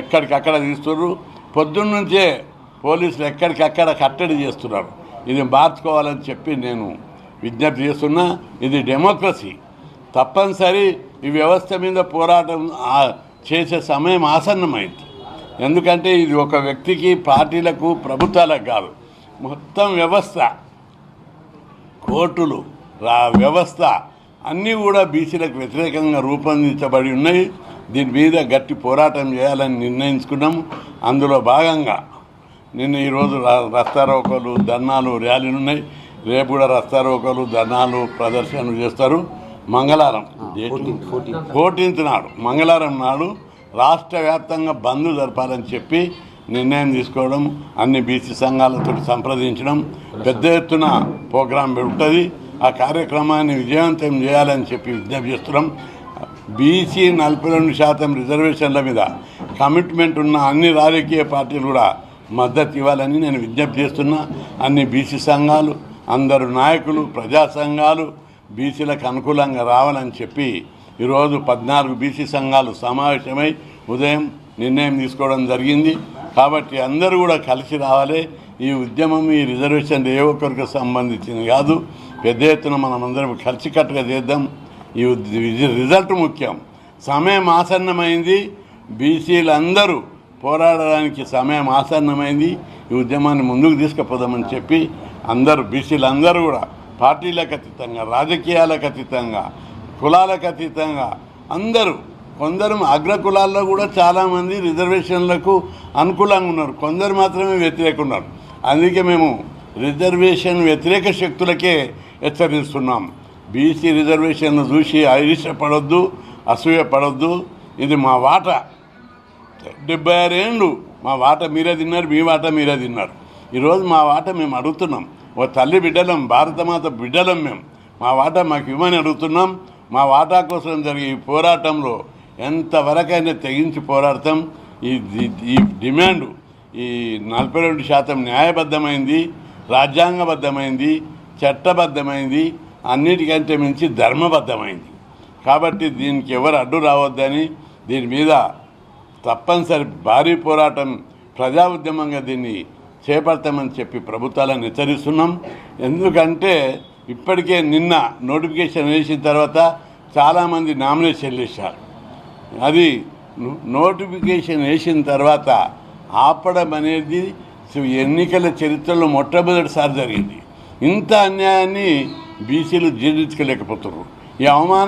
ఎక్కడికక్కడ తీస్తున్నారు పొద్దున్న నుంచే పోలీసులు ఎక్కడికక్కడ కట్టడి చేస్తున్నారు. ఇది మార్చుకోవాలని చెప్పి నేను విజ్ఞప్తి చేస్తున్నా. ఇది డెమోక్రసీ. తప్పనిసరి ఈ వ్యవస్థ మీద పోరాటం చేసే సమయం ఆసన్నమైంది. ఎందుకంటే ఇది ఒక వ్యక్తికి పార్టీలకు ప్రభుత్వాలకు కాదు. మొత్తం వ్యవస్థ కోర్టులు రా వ్యవస్థ అన్నీ కూడా బీసీలకు వ్యతిరేకంగా రూపొందించబడి ఉన్నాయి. దీని మీద గట్టి పోరాటం చేయాలని నిర్ణయించుకున్నాము. అందులో భాగంగా నిన్న ఈరోజు రస్తారోకోలు ధర్నాలు ర్యాలీలు ఉన్నాయి. రేపు కూడా రస్తారోకోలు ధర్నాలు ప్రదర్శనలు చేస్తారు. మంగళవారం ఫోర్టీన్త్ నాడు మంగళవారం నాడు రాష్ట్ర వ్యాప్తంగా బంద్ జరపాలని చెప్పి నిర్ణయం తీసుకోవడం అన్ని బీసీ సంఘాలతో సంప్రదించడం పెద్ద ఎత్తున ప్రోగ్రాం ఉంటుంది ఆ కార్యక్రమాన్ని విజయవంతం చేయాలని చెప్పి విజ్ఞప్తి చేస్తున్నాం. బీసీ నలభై రెండు శాతం రిజర్వేషన్ల మీద కమిట్మెంట్ ఉన్న అన్ని రాజకీయ పార్టీలు కూడా మద్దతు ఇవ్వాలని నేను విజ్ఞప్తి చేస్తున్నా. అన్ని బీసీ సంఘాలు అందరు నాయకులు ప్రజా సంఘాలు బీసీలకు అనుకూలంగా రావాలని చెప్పి ఈరోజు పద్నాలుగు బీసీ సంఘాలు సమావేశమై ఉదయం నిర్ణయం తీసుకోవడం జరిగింది. కాబట్టి అందరూ కూడా కలిసి రావాలి. ఈ ఉద్యమం ఈ రిజర్వేషన్ ఏ ఒక్కరికి సంబంధించింది కాదు. పెద్ద ఎత్తున మనం అందరం కలిసికట్టుగా చేద్దాం. ఇది రిజల్ట్ ముఖ్యం. సమయం ఆసన్నమైంది. బీసీలందరూ పోరాడడానికి సమయం ఆసన్నమైంది. ఈ ఉద్యమాన్ని ముందుకు తీసుకుపోదామని చెప్పి అందరూ బీసీలందరూ కూడా పార్టీలకు అతీతంగా రాజకీయాలకు అతీతంగా కులాలకు అతీతంగా అందరూ కొందరు అగ్ర కులాల్లో కూడా చాలామంది రిజర్వేషన్లకు అనుకూలంగా ఉన్నారు. కొందరు మాత్రమే వ్యతిరేక ఉన్నారు. అందుకే మేము రిజర్వేషన్ వ్యతిరేక శక్తులకే హెచ్చరిస్తున్నాం. బీసీ రిజర్వేషన్ చూసి ఐరిషపడొద్దు అసూయపడొద్దు. ఇది మా వాట. డెబ్బై ఆరు ఏళ్ళు మా వాట మీరే తిన్నారు మీ వాట మీరే తిన్నారు. ఈరోజు మా వాట మేము అడుగుతున్నాం. ఓ తల్లి బిడ్డలం భారతమాత బిడ్డలం మేము. మా వాటా మాకు ఇవ్వని అడుగుతున్నాం. మా వాటా కోసం జరిగే ఈ పోరాటంలో ఎంతవరకైనా తెగించి పోరాడతాం. ఈ- ఈ డిమాండ్ ఈ నలభై రెండు శాతం న్యాయబద్ధమైంది రాజ్యాంగబద్ధమైంది చట్టబద్ధమైంది. అన్నిటికంటే మించి ధర్మబద్ధమైంది. కాబట్టి దీనికి ఎవరు అడ్డు రావద్దని దీని మీద తప్పనిసరి భారీ పోరాటం ప్రజా ఉద్యమంగా దీన్ని చేపడతామని చెప్పి ప్రభుత్వాలను హెచ్చరిస్తున్నాం. ఎందుకంటే ఇప్పటికే నిన్న నోటిఫికేషన్ వేసిన తర్వాత చాలామంది నామినేషన్ వేశారు. అది నోటిఫికేషన్ వేసిన తర్వాత ఆపడం అనేది ఎన్నికల చరిత్రలో మొట్టమొదటిసారి జరిగింది. ఇంత అన్యాయాన్ని బీసీలు జీర్ణించుకోలేకపోతున్నారు. ఈ అవమానం